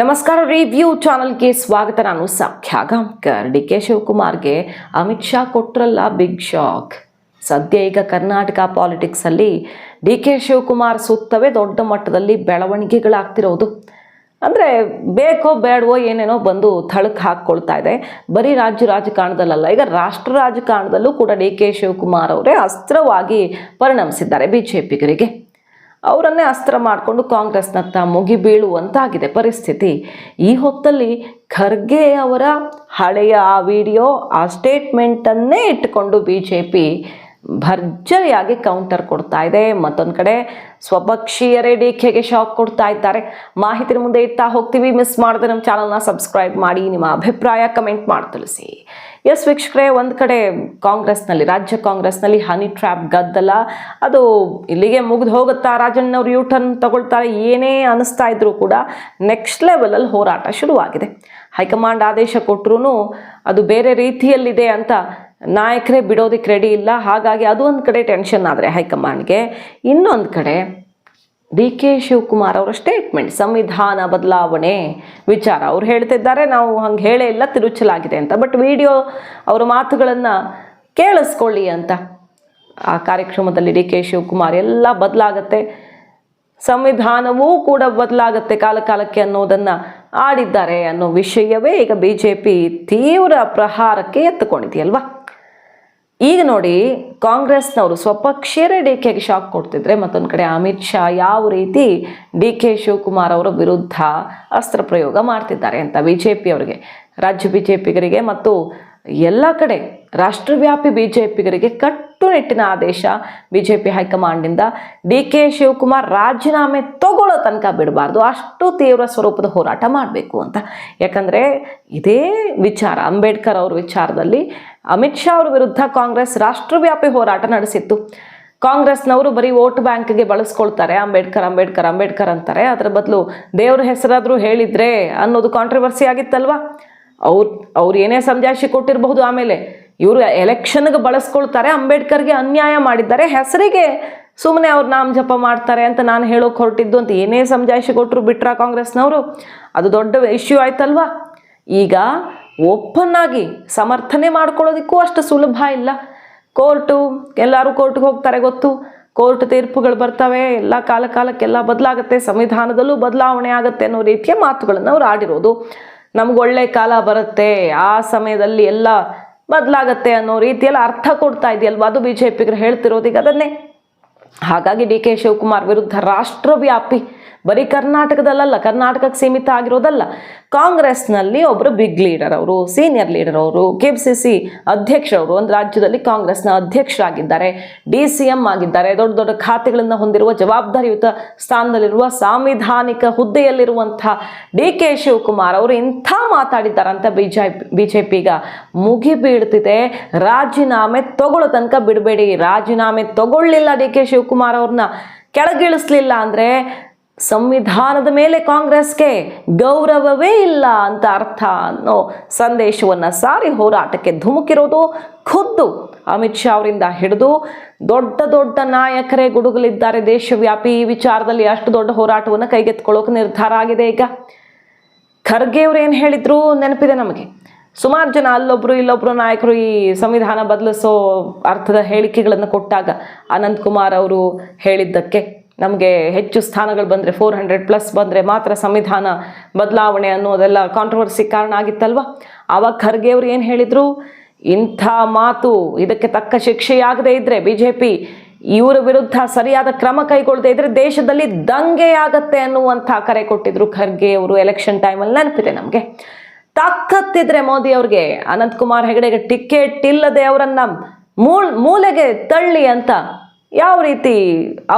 ನಮಸ್ಕಾರ ರಿವ್ಯೂ ಚಾನಲ್ಗೆ ಸ್ವಾಗತ. ನಾನು ಸಖ್ಯಾ ಗಾಂವ್ಕರ್. ಡಿ ಕೆ ಶಿವಕುಮಾರ್ಗೆ ಅಮಿತ್ ಶಾ ಕೊಟ್ರಲ್ಲ ಬಿಗ್ ಶಾಕ್ ಸದ್ಯ ಈಗ ಕರ್ನಾಟಕ ಪಾಲಿಟಿಕ್ಸಲ್ಲಿ ಡಿ ಕೆ ಶಿವಕುಮಾರ್ ಸುತ್ತವೇ ದೊಡ್ಡ ಮಟ್ಟದಲ್ಲಿ ಬೆಳವಣಿಗೆಗಳಾಗ್ತಿರೋದು. ಅಂದರೆ ಬೇಕೋ ಬೇಡವೋ ಏನೇನೋ ಬಂದು ಥಳಕ್ ಹಾಕ್ಕೊಳ್ತಾ ಇದೆ. ಬರೀ ರಾಜ್ಯ ರಾಜಕಾರಣದಲ್ಲ ಈಗ ರಾಷ್ಟ್ರ ರಾಜಕಾರಣದಲ್ಲೂ ಕೂಡ ಡಿ ಕೆ ಶಿವಕುಮಾರ್ ಅವರೇ ಅಸ್ತ್ರವಾಗಿ ಪರಿಣಮಿಸಿದ್ದಾರೆ ಬಿ ಜೆ ಪಿಗರಿಗೆ ಅವರನ್ನೇ ಅಸ್ತ್ರ ಮಾಡಿಕೊಂಡು ಕಾಂಗ್ರೆಸ್ನತ್ತ ಮುಗಿ ಬೀಳುವಂತಾಗಿದೆ ಪರಿಸ್ಥಿತಿ. ಈ ಹೊತ್ತಲ್ಲಿ ಖರ್ಗೆ ಅವರ ಹಳೆಯ ಆ ವಿಡಿಯೋ, ಆ ಸ್ಟೇಟ್ಮೆಂಟನ್ನೇ ಇಟ್ಟುಕೊಂಡು ಬಿ ಜೆ ಪಿ ಭರ್ಜರಿಯಾಗಿ ಕೌಂಟರ್ ಕೊಡ್ತಾ ಇದೆ. ಮತ್ತೊಂದು ಕಡೆ ಸ್ವಪಕ್ಷೀಯರೇ ಡಿ ಶಾಕ್ ಕೊಡ್ತಾ ಇದ್ದಾರೆ. ಮಾಹಿತಿ ಮುಂದೆ ಇಡ್ತಾ ಹೋಗ್ತೀವಿ. ಮಿಸ್ ಮಾಡದೆ ನಮ್ಮ ಚಾನಲ್ನ ಸಬ್ಸ್ಕ್ರೈಬ್ ಮಾಡಿ. ನಿಮ್ಮ ಅಭಿಪ್ರಾಯ ಕಮೆಂಟ್ ಮಾಡಿ ತಿಳಿಸಿ. ಎಸ್ ವೀಕ್ಷಕರೇ, ಒಂದು ಕಡೆ ಕಾಂಗ್ರೆಸ್ನಲ್ಲಿ, ರಾಜ್ಯ ಕಾಂಗ್ರೆಸ್ನಲ್ಲಿ ಹನಿ ಟ್ರ್ಯಾಪ್, ಗದ್ದಲ, ಅದು ಇಲ್ಲಿಗೆ ಮುಗಿದು ಹೋಗುತ್ತಾ? ರಾಜಣ್ಣವ್ರು ಯೂ ಟರ್ನ್ ತಗೊಳ್ತಾರೆ, ಏನೇ ಅನಿಸ್ತಾ ಇದ್ರೂ ಕೂಡ ನೆಕ್ಸ್ಟ್ ಲೆವೆಲಲ್ಲಿ ಹೋರಾಟ ಶುರುವಾಗಿದೆ. ಹೈಕಮಾಂಡ್ ಆದೇಶ ಕೊಟ್ಟರು ಅದು ಬೇರೆ ರೀತಿಯಲ್ಲಿದೆ ಅಂತ ನಾಯಕರೇ ಬಿಡೋದಕ್ಕೆ ರೆಡಿ ಇಲ್ಲ. ಹಾಗಾಗಿ ಅದು ಒಂದು ಕಡೆ ಟೆನ್ಷನ್ ಆದರೆ ಹೈಕಮಾಂಡ್ಗೆ. ಇನ್ನೊಂದು ಕಡೆ ಡಿ ಕೆ ಶಿವಕುಮಾರ್ ಅವರ ಸ್ಟೇಟ್ಮೆಂಟ್ ಸಂವಿಧಾನ ಬದಲಾವಣೆ ವಿಚಾರ. ಅವ್ರು ಹೇಳ್ತಿದ್ದಾರೆ, ನಾವು ಹಂಗೆ ಹೇಳೇ ಇಲ್ಲ, ತಿರುಚಲಾಗಿದೆ ಅಂತ. ಬಟ್ ವಿಡಿಯೋ ಅವರ ಮಾತುಗಳನ್ನು ಕೇಳಿಸ್ಕೊಳ್ಳಿ ಅಂತ. ಆ ಕಾರ್ಯಕ್ರಮದಲ್ಲಿ ಡಿ ಕೆ ಶಿವಕುಮಾರ್ ಎಲ್ಲ ಬದಲಾಗತ್ತೆ. ಸಂವಿಧಾನವೂ ಕೂಡ ಬದಲಾಗತ್ತೆ ಕಾಲ ಕಾಲಕ್ಕೆ ಅನ್ನೋದನ್ನು ಆಡಿದ್ದಾರೆ ಅನ್ನೋ ವಿಷಯವೇ ಈಗ ಬಿ ಜೆ ಪಿ ತೀವ್ರ ಪ್ರಹಾರಕ್ಕೆ ಎತ್ತುಕೊಂಡಿದೆಯಲ್ವಾ? ಈಗ ನೋಡಿ, ಕಾಂಗ್ರೆಸ್ನವರು ಸ್ವಪಕ್ಷೇರೇ ಡಿ ಕೆಗೆ ಶಾಕ್ ಕೊಡ್ತಿದ್ರೆ ಮತ್ತೊಂದು ಕಡೆ ಅಮಿತ್ ಶಾ ಯಾವ ರೀತಿ ಡಿ ಕೆ ಶಿವಕುಮಾರ್ ಅವರ ವಿರುದ್ಧ ಅಸ್ತ್ರ ಪ್ರಯೋಗ ಮಾಡ್ತಿದ್ದಾರೆ ಅಂತ ಬಿ ಜೆ ರಾಜ್ಯ ಬಿ ಮತ್ತು ಎಲ್ಲ ಕಡೆ ರಾಷ್ಟ್ರವ್ಯಾಪಿ ಬಿಜೆಪಿಗರಿಗೆ ಕಟ್ಟುನಿಟ್ಟಿನ ಆದೇಶ ಬಿಜೆಪಿ ಹೈಕಮಾಂಡಿಂದ ಡಿ ಕೆ ಶಿವಕುಮಾರ್ ರಾಜೀನಾಮೆ ತಗೊಳ್ಳೋ ತನಕ ಬಿಡಬಾರ್ದು. ಅಷ್ಟು ತೀವ್ರ ಸ್ವರೂಪದ ಹೋರಾಟ ಮಾಡಬೇಕು ಅಂತ. ಯಾಕಂದರೆ ಇದೇ ವಿಚಾರ. ಅಂಬೇಡ್ಕರ್ ಅವ್ರ ವಿಚಾರದಲ್ಲಿ ಅಮಿತ್ ಶಾ ಅವ್ರ ವಿರುದ್ಧ ಕಾಂಗ್ರೆಸ್ ರಾಷ್ಟ್ರವ್ಯಾಪಿ ಹೋರಾಟ ನಡೆಸಿತ್ತು. ಕಾಂಗ್ರೆಸ್ನವರು ಬರೀ ವೋಟ್ ಬ್ಯಾಂಕ್ಗೆ ಬಳಸ್ಕೊಳ್ತಾರೆ. ಅಂಬೇಡ್ಕರ್ ಅಂಬೇಡ್ಕರ್ ಅಂಬೇಡ್ಕರ್ ಅಂತಾರೆ. ಅದರ ಬದಲು ದೇವ್ರ ಹೆಸರಾದರೂ ಹೇಳಿದ್ರೆ ಅನ್ನೋದು ಕಾಂಟ್ರವರ್ಸಿ ಆಗಿತ್ತಲ್ವಾ? ಅವ್ರು ಅವ್ರು ಏನೇ ಸಮಜಾಯಿಷಿ ಕೊಟ್ಟಿರಬಹುದು ಆಮೇಲೆ. ಇವರು ಎಲೆಕ್ಷನ್ಗೆ ಬಳಸ್ಕೊಳ್ತಾರೆ, ಅಂಬೇಡ್ಕರ್ಗೆ ಅನ್ಯಾಯ ಮಾಡಿದ್ದಾರೆ. ಹೆಸರಿಗೆ ಸುಮ್ಮನೆ ಅವ್ರು ನಾಮ ಜಪ ಮಾಡ್ತಾರೆ ಅಂತ ನಾನು ಹೇಳೋಕೆ ಹೊರಟಿದ್ದು ಅಂತ ಏನೇ ಸಮಜಾಯಿಷಿ ಕೊಟ್ಟರು ಬಿಟ್ರ ಕಾಂಗ್ರೆಸ್ನವರು? ಅದು ದೊಡ್ಡ ಇಶ್ಯೂ ಆಯ್ತಲ್ವಾ? ಈಗ ಓಪನ್ ಆಗಿ ಸಮರ್ಥನೆ ಮಾಡ್ಕೊಳ್ಳೋದಕ್ಕೂ ಅಷ್ಟು ಸುಲಭ ಇಲ್ಲ. ಕೋರ್ಟು, ಎಲ್ಲರೂ ಕೋರ್ಟ್ಗೆ ಹೋಗ್ತಾರೆ ಗೊತ್ತು. ಕೋರ್ಟ್ ತೀರ್ಪುಗಳು ಬರ್ತವೆ, ಎಲ್ಲ ಕಾಲ ಕಾಲಕ್ಕೆಲ್ಲ ಬದಲಾಗುತ್ತೆ, ಸಂವಿಧಾನದಲ್ಲೂ ಬದಲಾವಣೆ ಆಗುತ್ತೆ ಅನ್ನೋ ರೀತಿಯ ಮಾತುಗಳನ್ನು ಅವ್ರು ಆಡಿರೋದು. ನಮ್ಗೆ ಒಳ್ಳೆ ಕಾಲ ಬರುತ್ತೆ. ಆ ಸಮಯದಲ್ಲಿ ಎಲ್ಲ ಬದಲಾಗತ್ತೆ ಅನ್ನೋ ರೀತಿಯಲ್ಲಿ ಅರ್ಥ ಕೊಡ್ತಾ ಇದೆಯಲ್ವಾ? ಅದು ಬಿ ಜೆ ಪಿಗರು ಹೇಳ್ತಿರೋದು ಈಗ ಅದನ್ನೇ. ಹಾಗಾಗಿ ಡಿ ಕೆ ಶಿವಕುಮಾರ್ ವಿರುದ್ಧ ರಾಷ್ಟ್ರವ್ಯಾಪಿ ಬರೀ ಕರ್ನಾಟಕದಲ್ಲ ಕರ್ನಾಟಕಕ್ಕೆ ಸೀಮಿತ ಆಗಿರೋದಲ್ಲ. ಕಾಂಗ್ರೆಸ್ನಲ್ಲಿ ಒಬ್ಬರು ಬಿಗ್ ಲೀಡರ್ ಅವರು ಸೀನಿಯರ್ ಲೀಡರ್ ಅವರು ಕೆ ಪಿ ಸಿ ಸಿ ಅಧ್ಯಕ್ಷರವರು ಒಂದು ರಾಜ್ಯದಲ್ಲಿ ಕಾಂಗ್ರೆಸ್ನ ಅಧ್ಯಕ್ಷರಾಗಿದ್ದಾರೆ ಡಿ ಸಿ ಎಂ ಆಗಿದ್ದಾರೆ, ದೊಡ್ಡ ದೊಡ್ಡ ಖಾತೆಗಳನ್ನು ಹೊಂದಿರುವ ಜವಾಬ್ದಾರಿಯುತ ಸ್ಥಾನದಲ್ಲಿರುವ ಸಾಂವಿಧಾನಿಕ ಹುದ್ದೆಯಲ್ಲಿರುವಂಥ ಡಿ ಕೆ ಶಿವಕುಮಾರ್ ಅವರು ಇಂಥ ಮಾತಾಡಿದ್ದಾರಂತ ಬಿ ಜೆ ಬಿ ಜೆ ಪಿಗ ಮುಗಿ ಬೀಳ್ತಿದೆ ರಾಜೀನಾಮೆ ತಗೊಳ್ಳೋ ತನಕ ಬಿಡಬೇಡಿ. ರಾಜೀನಾಮೆ ತಗೊಳ್ಳಿಲ್ಲ ಡಿ ಕೆ ಶಿವಕುಮಾರ್ ಅವ್ರನ್ನ. ಕೆಳಗಿಳಿಸ್ಲಿಲ್ಲ ಅಂದರೆ ಸಂವಿಧಾನದ ಮೇಲೆ ಕಾಂಗ್ರೆಸ್ಗೆ ಗೌರವವೇ ಇಲ್ಲ ಅಂತ ಅರ್ಥ ಅನ್ನೋ ಸಂದೇಶವನ್ನು ಸಾರಿ ಹೋರಾಟಕ್ಕೆ ಧುಮುಕಿರೋದು, ಖುದ್ದು ಅಮಿತ್ ಶಾ ಅವರಿಂದ ಹಿಡಿದು ದೊಡ್ಡ ದೊಡ್ಡ ನಾಯಕರೇ ಗುಡುಗಲಿದ್ದಾರೆ ದೇಶವ್ಯಾಪಿ. ಈ ವಿಚಾರದಲ್ಲಿ ಅಷ್ಟು ದೊಡ್ಡ ಹೋರಾಟವನ್ನು ಕೈಗೆತ್ಕೊಳ್ಳೋಕೆ ನಿರ್ಧಾರ ಆಗಿದೆ ಈಗ. ಖರ್ಗೆ ಅವ್ರು ಏನು ಹೇಳಿದ್ರು? ನೆನಪಿದೆ ನಮಗೆ. ಸುಮಾರು ಜನ ಅಲ್ಲೊಬ್ರು ಇಲ್ಲೊಬ್ರು ನಾಯಕರು ಈ ಸಂವಿಧಾನ ಬದಲಿಸೋ ಅರ್ಥದ ಹೇಳಿಕೆಗಳನ್ನು ಕೊಟ್ಟಾಗ ಅನಂತ್ ಕುಮಾರ್ ಅವರು ಹೇಳಿದ್ದಕ್ಕೆ ನಮಗೆ ಹೆಚ್ಚು ಸ್ಥಾನಗಳು ಬಂದರೆ ಫೋರ್ ಹಂಡ್ರೆಡ್ ಪ್ಲಸ್ ಬಂದರೆ ಮಾತ್ರ ಸಂವಿಧಾನ ಬದಲಾವಣೆ ಅನ್ನೋದೆಲ್ಲ ಕಾಂಟ್ರವರ್ಸಿ ಕಾರಣ ಆಗಿತ್ತಲ್ವ? ಆವಾಗ ಖರ್ಗೆ ಅವರು ಏನು ಹೇಳಿದರು? ಇಂಥ ಮಾತು ಇದಕ್ಕೆ ತಕ್ಕ ಶಿಕ್ಷೆಯಾಗದೇ ಇದ್ದರೆ ಬಿ ಜೆ ಪಿ ಇವರ ವಿರುದ್ಧ ಸರಿಯಾದ ಕ್ರಮ ಕೈಗೊಳ್ಳದೇ ಇದ್ದರೆ ದೇಶದಲ್ಲಿ ದಂಗೆ ಆಗತ್ತೆ ಅನ್ನುವಂಥ ಕರೆ ಕೊಟ್ಟಿದ್ರು ಖರ್ಗೆ ಅವರು ಎಲೆಕ್ಷನ್ ಟೈಮಲ್ಲಿ ನೆನಪಿದೆ ನಮಗೆ? ತಾಕತ್ತಿದ್ರೆ ಮೋದಿ ಅವ್ರಿಗೆ ಅನಂತಕುಮಾರ್ ಹೆಗಡೆಗೆ ಟಿಕೆಟ್ ಇಲ್ಲದೆ ಅವರನ್ನು ಮೂಲ್ ಮೂಲೆಗೆ ತಳ್ಳಿ ಅಂತ ಯಾವ ರೀತಿ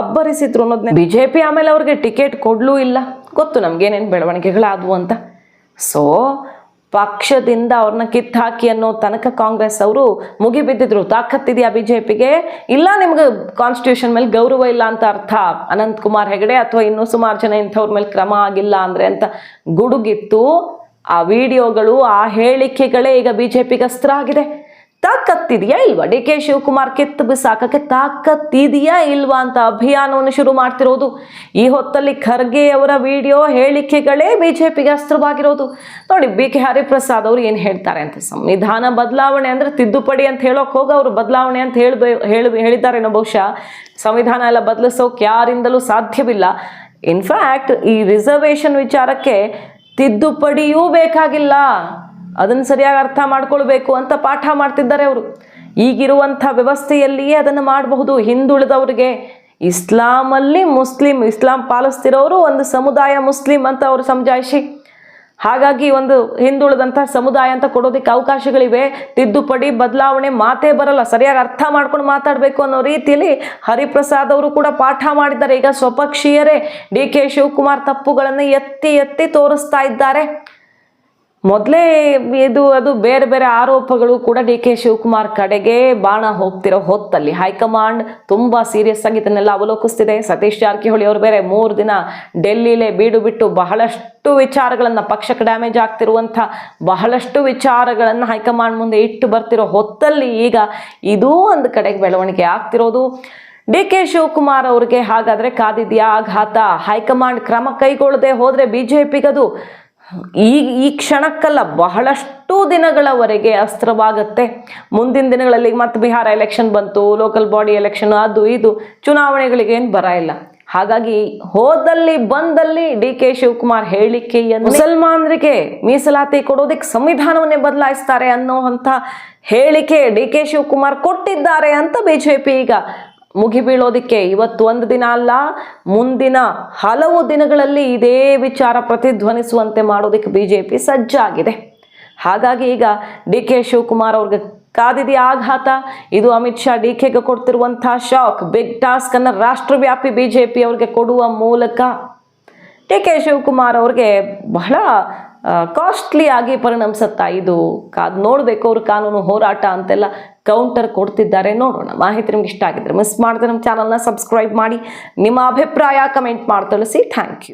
ಅಬ್ಬರಿಸಿದ್ರು ಅನ್ನೋದನ್ನ ಬಿ ಜೆ ಪಿ ಆಮೇಲೆ ಅವ್ರಿಗೆ ಟಿಕೆಟ್ ಕೊಡ್ಲೂ ಇಲ್ಲ. ಗೊತ್ತು ನಮ್ಗೇನೇನು ಬೆಳವಣಿಗೆಗಳಾದವು ಅಂತ. ಸೊ ಪಕ್ಷದಿಂದ ಅವ್ರನ್ನ ಕಿತ್ತಾಕಿ ಅನ್ನೋ ತನಕ ಕಾಂಗ್ರೆಸ್ ಅವರು ಮುಗಿಬಿದ್ದಿದ್ರು. ತಾಕತ್ತಿದೆಯಾ ಬಿ ಜೆ ಪಿಗೆ ಇಲ್ಲ ನಿಮ್ಗೆ ಕಾನ್ಸ್ಟಿಟ್ಯೂಷನ್ ಮೇಲೆ ಗೌರವ ಇಲ್ಲ ಅಂತ ಅರ್ಥ. ಅನಂತ್ ಕುಮಾರ್ ಹೆಗಡೆ ಅಥವಾ ಇನ್ನೂ ಸುಮಾರು ಜನ ಇಂಥವ್ರ ಮೇಲೆ ಕ್ರಮ ಆಗಿಲ್ಲ ಅಂದರೆ ಅಂತ ಗುಡುಗಿತ್ತು. ಆ ವಿಡಿಯೋಗಳು, ಆ ಹೇಳಿಕೆಗಳೇ ಈಗ ಬಿ ಜೆ ಪಿಗೆ ಅಸ್ತ್ರ ಆಗಿದೆ. ತಾಕತ್ತಿದೆಯಾ ಇಲ್ವಾ? ಡಿ ಕೆ ಶಿವಕುಮಾರ್ ಕಿತ್ತು ಬಿಸಾಕಕ್ಕೆ ತಾಕತ್ತಿದೆಯಾ ಇಲ್ವಾ ಅಂತ ಅಭಿಯಾನವನ್ನು ಶುರು ಮಾಡ್ತಿರೋದು? ಈ ಹೊತ್ತಲ್ಲಿ ಖರ್ಗೆ ಅವರ ವಿಡಿಯೋ ಹೇಳಿಕೆಗಳೇ ಬಿಜೆಪಿಗೆ ಅಸ್ತ್ರವಾಗಿರೋದು. ನೋಡಿ, ಬಿ ಕೆ ಹರಿಪ್ರಸಾದ್ ಅವರು ಏನು ಹೇಳ್ತಾರೆ ಅಂತ ಸಂವಿಧಾನ ಬದಲಾವಣೆ ಅಂದರೆ ತಿದ್ದುಪಡಿ ಅಂತ ಹೇಳೋಕೆ ಹೋಗಿ, ಅವರು ಬದಲಾವಣೆ ಅಂತ ಹೇಳ್ಬೇ ಹೇಳಿ ಹೇಳಿದ್ದಾರೇನೋ ಬಹುಶಃ. ಸಂವಿಧಾನ ಎಲ್ಲ ಬದಲಿಸೋಕೆ ಯಾರಿಂದಲೂ ಸಾಧ್ಯವಿಲ್ಲ. ಇನ್ಫ್ಯಾಕ್ಟ್ ಈ ರಿಸರ್ವೇಷನ್ ವಿಚಾರಕ್ಕೆ ತಿದ್ದುಪಡಿಯೂ ಬೇಕಾಗಿಲ್ಲ. ಅದನ್ನು ಸರಿಯಾಗಿ ಅರ್ಥ ಮಾಡ್ಕೊಳ್ಬೇಕು ಅಂತ ಪಾಠ ಮಾಡ್ತಿದ್ದಾರೆ ಅವರು. ಈಗಿರುವಂಥ ವ್ಯವಸ್ಥೆಯಲ್ಲಿಯೇ ಅದನ್ನು ಮಾಡಬಹುದು. ಹಿಂದುಳಿದವ್ರಿಗೆ ಇಸ್ಲಾಮಲ್ಲಿ ಮುಸ್ಲಿಂ, ಇಸ್ಲಾಂ ಪಾಲಿಸ್ತಿರೋರು ಒಂದು ಸಮುದಾಯ ಮುಸ್ಲಿಂ ಅಂತ ಅವರು ಸಮಜಾಯಿಸಿ. ಹಾಗಾಗಿ ಒಂದು ಹಿಂದುಳಿದಂಥ ಸಮುದಾಯ ಅಂತ ಕೊಡೋದಕ್ಕೆ ಅವಕಾಶಗಳಿವೆ. ತಿದ್ದುಪಡಿ, ಬದಲಾವಣೆ ಮಾತೇ ಬರಲ್ಲ. ಸರಿಯಾಗಿ ಅರ್ಥ ಮಾಡ್ಕೊಂಡು ಮಾತಾಡಬೇಕು ಅನ್ನೋ ರೀತಿಯಲ್ಲಿ ಹರಿಪ್ರಸಾದ್ ಅವರು ಕೂಡ ಪಾಠ ಮಾಡಿದ್ದಾರೆ. ಈಗ ಸ್ವಪಕ್ಷೀಯರೇ ಡಿ ಕೆ ಶಿವಕುಮಾರ್ ತಪ್ಪುಗಳನ್ನು ಎತ್ತಿ ಎತ್ತಿ ತೋರಿಸ್ತಾ ಇದ್ದಾರೆ. ಮೊದಲೇ ಇದು ಅದು ಬೇರೆ ಬೇರೆ ಆರೋಪಗಳು ಕೂಡ ಡಿ ಕೆ ಶಿವಕುಮಾರ್ ಕಡೆಗೆ ಬಾಣ ಹೋಗ್ತಿರೋ ಹೊತ್ತಲ್ಲಿ. ಹೈಕಮಾಂಡ್ ತುಂಬ ಸೀರಿಯಸ್ ಆಗಿ ಇದನ್ನೆಲ್ಲ ಅವಲೋಕಿಸ್ತಿದೆ. ಸತೀಶ್ ಜಾರಕಿಹೊಳಿ ಅವರು ಬೇರೆ ಮೂರು ದಿನ ಡೆಲ್ಲಿಲೇ ಬೀಡು ಬಿಟ್ಟು ಬಹಳಷ್ಟು ವಿಚಾರಗಳನ್ನು ಪಕ್ಷಕ್ಕೆ ಡ್ಯಾಮೇಜ್ ಆಗ್ತಿರುವಂಥ ಬಹಳಷ್ಟು ವಿಚಾರಗಳನ್ನು ಹೈಕಮಾಂಡ್ ಮುಂದೆ ಇಟ್ಟು ಬರ್ತಿರೋ ಹೊತ್ತಲ್ಲಿ ಈಗ ಇದೂ ಒಂದು ಕಡೆಗೆ ಬೆಳವಣಿಗೆ ಆಗ್ತಿರೋದು. ಡಿ ಕೆ ಶಿವಕುಮಾರ್ ಅವ್ರಿಗೆ ಹಾಗಾದ್ರೆ ಕಾದಿದ್ಯಾ ಆಘಾತ? ಹೈಕಮಾಂಡ್ ಕ್ರಮ ಕೈಗೊಳ್ಳದೆ ಹೋದ್ರೆ ಬಿಜೆಪಿಗದು ಈ ಈ ಕ್ಷಣಕ್ಕಲ್ಲ ಬಹಳಷ್ಟು ದಿನಗಳವರೆಗೆ ಅಸ್ತ್ರವಾಗುತ್ತೆ. ಮುಂದಿನ ದಿನಗಳಲ್ಲಿ ಮತ್ತೆ ಬಿಹಾರ ಎಲೆಕ್ಷನ್ ಬಂತು ಲೋಕಲ್ ಬಾಡಿ ಎಲೆಕ್ಷನ್ ಅದು ಇದು, ಚುನಾವಣೆಗಳಿಗೆ ಏನು ಬರ ಇಲ್ಲ. ಹಾಗಾಗಿ ಹೋದಲ್ಲಿ ಬಂದಲ್ಲಿ ಡಿ ಕೆ ಶಿವಕುಮಾರ್ ಹೇಳಿಕೆಯನ್ನು ಮುಸಲ್ಮಾನರಿಗೆ ಮೀಸಲಾತಿ ಕೊಡೋದಕ್ಕೆ ಸಂವಿಧಾನವನ್ನೇ ಬದಲಾಯಿಸ್ತಾರೆ ಅನ್ನೋವಂಥ ಹೇಳಿಕೆ ಡಿ ಕೆ ಶಿವಕುಮಾರ್ ಕೊಟ್ಟಿದ್ದಾರೆ ಅಂತ ಬಿಜೆಪಿ ಈಗ ಮುಗಿಬೀಳೋದಿಕ್ಕೆ ಇವತ್ತು ಒಂದು ದಿನ ಅಲ್ಲ, ಮುಂದಿನ ಹಲವು ದಿನಗಳಲ್ಲಿ ಇದೇ ವಿಚಾರ ಪ್ರತಿಧ್ವನಿಸುವಂತೆ ಮಾಡೋದಕ್ಕೆ ಬಿಜೆಪಿ ಸಜ್ಜಾಗಿದೆ. ಹಾಗಾಗಿ ಈಗ ಡಿ ಕೆ ಶಿವಕುಮಾರ್ ಅವ್ರಿಗೆ ಕಾದಿದೆ ಆಘಾತ. ಇದು ಅಮಿತ್ ಶಾ ಡಿ ಕೆಗೆ ಕೊಡ್ತಿರುವಂಥ ಶಾಕ್. ಬಿಗ್ ಟಾಸ್ಕ್ ಬಿ ರಾಷ್ಟ್ರವ್ಯಾಪಿ ಬಿಜೆಪಿ ಅವ್ರಿಗೆ ಕೊಡುವ ಮೂಲಕ ಡಿ ಕೆ ಶಿವಕುಮಾರ್ ಅವ್ರಿಗೆ ಬಹಳ ಕಾಸ್ಟ್ಲಿ ಆಗಿ ಪರಿಣಮಿಸುತ್ತಾ ಇದು ಕಾದ್ ನೋಡಬೇಕು ಅವ್ರ ಕಾನೂನು ಹೋರಾಟ ಅಂತೆಲ್ಲ ಕೌಂಟರ್ ಕೊಡ್ತಿದ್ದಾರೆ. ನೋಡೋಣ, ಮಾಹಿತಿ ನಿಮ್ಗೆ ಇಷ್ಟ ಆಗಿದ್ರೆ ಮಿಸ್ ಮಾಡಿದ್ರೆ ನಮ್ಮ ಚಾನಲ್ನ ಸಬ್ಸ್ಕ್ರೈಬ್ ಮಾಡಿ, ನಿಮ್ಮ ಅಭಿಪ್ರಾಯ ಕಮೆಂಟ್ ಮಾಡಿ ತಿಳಿಸಿ ಥ್ಯಾಂಕ್ ಯು